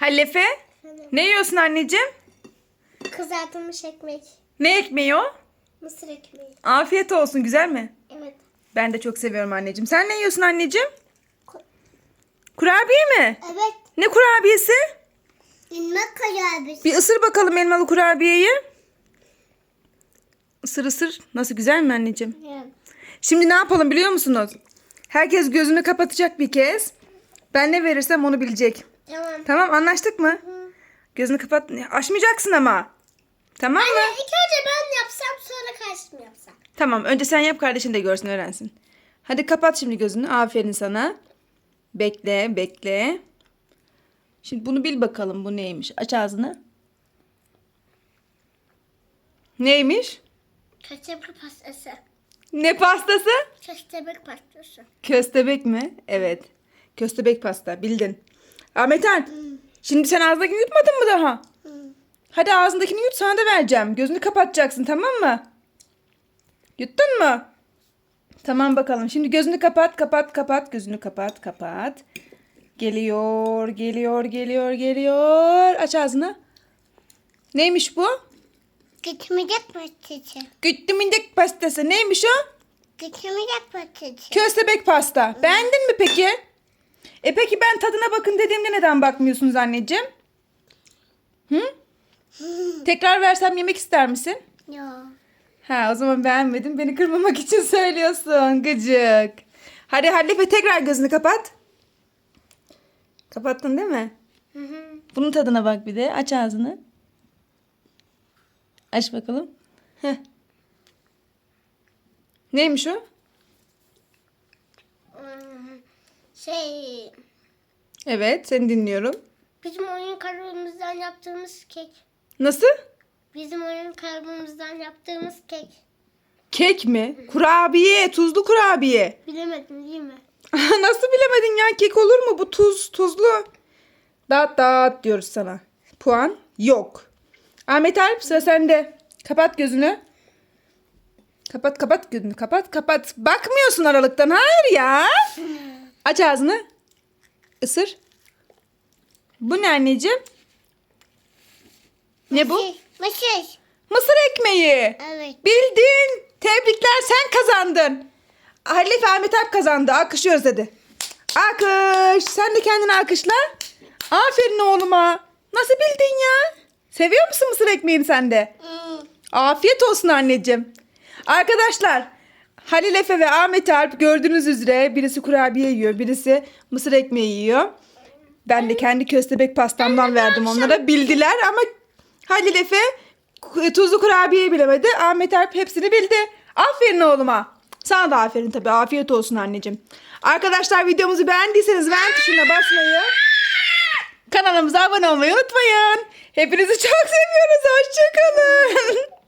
Hallefe ne yiyorsun anneciğim? Kızartılmış ekmek. Ne ekmeği o? Mısır ekmeği. Afiyet olsun güzel mi? Evet. Ben de çok seviyorum anneciğim. Sen ne yiyorsun anneciğim? Kurabiye mi? Evet. Ne kurabiyesi? İlmek kayabisi. Bir ısır bakalım elmalı kurabiyeyi. Isır ısır. Nasıl güzel mi anneciğim? Şimdi ne yapalım biliyor musunuz? Herkes gözünü kapatacak bir kez. Ben ne verirsem onu bilecek. Tamam. Tamam anlaştık mı? Gözünü kapat. Açmayacaksın ama. Tamam mı? Anne ilk önce ben yapsam sonra karşım yapsam. Tamam önce sen yap kardeşin de görsün öğrensin. Hadi kapat şimdi gözünü. Aferin sana. Bekle bekle. Şimdi bunu bil bakalım bu neymiş. Aç ağzını. Neymiş? Köstebek pastası. Ne pastası? Köstebek pastası. Köstebek mi? Evet. Köstebek pasta bildin. Ahmet Alp. Şimdi sen ağzındakini yutmadın mı daha? Hadi ağzındakini yut sana da vereceğim. Gözünü kapatacaksın tamam mı? Yuttun mu? Tamam bakalım. Şimdi gözünü kapat, kapat, kapat. Gözünü kapat, kapat. Geliyor, geliyor, geliyor, geliyor. Aç ağzını. Neymiş bu? Gitmeyecek pastası. Güttümündek pastası. Neymiş o? Gitmeyecek pastası. Köstebek pasta. Beğendin mi peki? E peki ben tadına bakın dediğimde neden bakmıyorsunuz anneciğim? Hı? Tekrar versem yemek ister misin? Ya. Ha o zaman beğenmedim. Beni kırmamak için söylüyorsun gıcık. Hadi Halife tekrar gözünü kapat. Kapattın değil mi? Hı hı. Bunun tadına bak bir de. Aç ağzını. Aç bakalım. Heh. Neymiş o? Hmm, Şey, Evet seni dinliyorum. bizim oyun kalıbımızdan yaptığımız kek. Nasıl? Bizim oyun kalıbımızdan yaptığımız kek. Kek mi? Kurabiye, tuzlu kurabiye. Bilemedin değil mi? Nasıl bilemedin ya? Kek olur mu? Bu tuz, tuzlu. Dağıt dağıt diyoruz sana. Puan yok. Ahmet Alp sıra sende. Kapat gözünü. Kapat kapat gözünü. Kapat kapat. Bakmıyorsun aralıktan. Hayır ya. Aç ağzını. Isır. Bu ne anneciğim? Ne bu? Mısır. Mısır. Ekmeği. Evet. Bildin. Tebrikler sen kazandın. Halif Ahmet Alp kazandı. Alkışlıyoruz dedi. Alkış. Sen de kendini alkışla. Aferin oğluma. Nasıl bildin ya? Seviyor musun mısır ekmeğini sen de? Hmm. Afiyet olsun anneciğim. Arkadaşlar Halil Efe ve Ahmet Alp gördüğünüz üzere birisi kurabiye yiyor, birisi mısır ekmeği yiyor. Ben de kendi köstebek pastamdan verdim onlara. Bildiler ama Halil Efe tuzlu kurabiyeyi bilemedi. Ahmet Alp hepsini bildi. Aferin oğluma. Sana da aferin tabii. Afiyet olsun anneciğim. Arkadaşlar videomuzu beğendiyseniz beğen tuşuna basmayı, kanalımıza abone olmayı unutmayın. Hepinizi çok seviyoruz. Hoşçakalın.